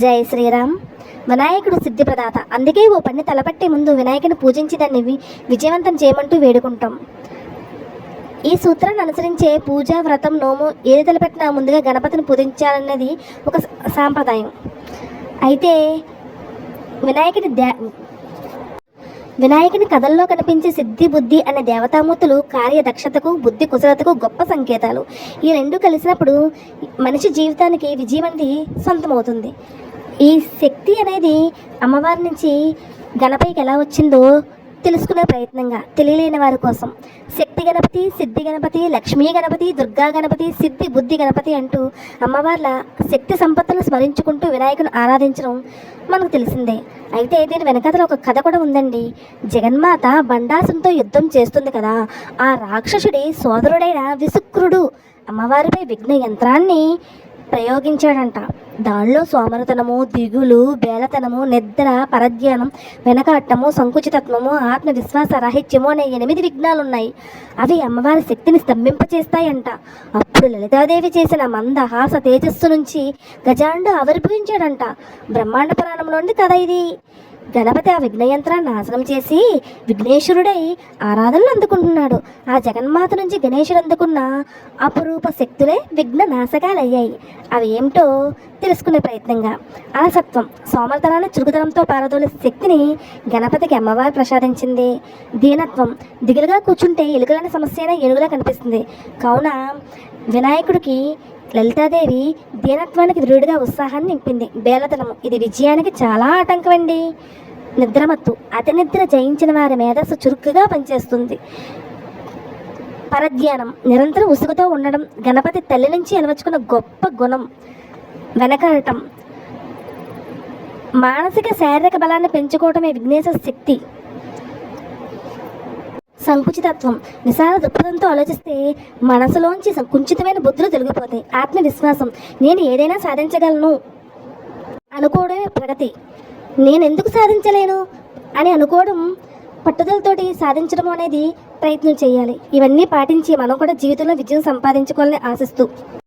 జై శ్రీరామ్. వినాయకుడు సిద్ధి ప్రదాత అందుకే ఓ పని తలపట్టే ముందు వినాయకుని పూజించి దాన్ని విజయవంతం చేయమంటూ వేడుకుంటాం. ఈ సూత్రాన్ని అనుసరించే పూజ వ్రతం నోము ఏది తలపెట్టినా ముందుగా గణపతిని పూజించాలన్నది ఒక సాంప్రదాయం. అయితే వినాయకుడి దే వినాయకుని కథల్లో కనిపించే సిద్ధి బుద్ధి అనే దేవతామూర్తులు కార్యదక్షతకు బుద్ధి కుశలతకు గొప్ప సంకేతాలు. ఈ రెండు కలిసినప్పుడు మనిషి జీవితానికి విజయం అనేది సొంతమవుతుంది. ఈ శక్తి అనేది అమ్మవారి నుంచి గణపైకి ఎలా వచ్చిందో తెలుసుకునే ప్రయత్నంగా తెలియలేని వారి కోసం. శక్తి గణపతి సిద్ధి గణపతి లక్ష్మీ గణపతి దుర్గా గణపతి సిద్ధి బుద్ధి గణపతి అంటూ అమ్మవార్ల శక్తి సంపత్తులను స్మరించుకుంటూ వినాయకుని ఆరాధించడం మనకు తెలిసిందే. అయితే దీని వెనకతలో ఒక కథ కూడా ఉందండి. జగన్మాత బండాసంతో యుద్ధం చేస్తుంది కదా. ఆ రాక్షసుడి సోదరుడైన విసుక్రుడు అమ్మవారిపై విఘ్న యంత్రాన్ని ప్రయోగించాడంట. దానిలో సోమరతనము దిగులు బేలతనము నిద్ర పరధ్యానం వెనకాటము సంకుచితత్వము ఆత్మవిశ్వాస రాహిత్యము అనే ఎనిమిది విఘ్నాలున్నాయి. అవి అమ్మవారి శక్తిని స్తంభింపచేస్తాయంట. అప్పుడు లలితాదేవి చేసిన మందహాస తేజస్సు నుంచి గజాండు ఆవిర్భవించాడంట. బ్రహ్మాండ పురాణంలోని కథ ఇది. గణపతి ఆ విఘ్నయంత్రాన్ని నాశనం చేసి విఘ్నేశ్వరుడై ఆరాధనలు అందుకుంటున్నాడు. ఆ జగన్మాత నుంచి గణేశుడు అందుకున్న అపురూప శక్తులే విఘ్న నాశకాలయ్యాయి అవి ఏమిటో తెలుసుకునే ప్రయత్నంగా. అలసత్వం సోమరతనాన్ని చురుకుదనంతో పారదోలే శక్తిని గణపతికి అమ్మవారు ప్రసాదించింది. దీనత్వం దిగులుగా కూర్చుంటే ఎలుకలనే సమస్య అయినా ఏనుగులా కనిపిస్తుంది. కావున వినాయకుడికి లలితాదేవి దీనత్వానికి దృఢుడిగా ఉత్సాహాన్ని నింపింది. బేలతనము. ఇది విజయానికి చాలా ఆటంకమండి. నిద్రమత్తు. అతి నిద్ర జయించిన వారి మేధస్సు చురుకుగా పనిచేస్తుంది. పరధ్యానం. నిరంతరం ఉసుగుతో ఉండడం. గణపతి తల్లి నుంచి అలవచ్చుకున్న గొప్ప గుణం. వెనకాడటం. మానసిక శారీరక బలాన్ని పెంచుకోవటమే విఘ్నేశ్వర శక్తి. సంకుచితత్వం. విశాల దృక్పథంతో ఆలోచిస్తే మనసులోంచి సంకుచితమైన బుద్ధులు తొలగిపోతాయి. ఆత్మవిశ్వాసం. నేను ఏదైనా సాధించగలను అనుకోవడమే ప్రగతి. నేను ఎందుకు సాధించలేను అని అనుకోవడం పట్టుదలతోటి సాధించడం అనేది ప్రయత్నం చేయాలి. ఇవన్నీ పాటించి మనం కూడా జీవితంలో విజయం సంపాదించుకోవాలని ఆశిస్తూ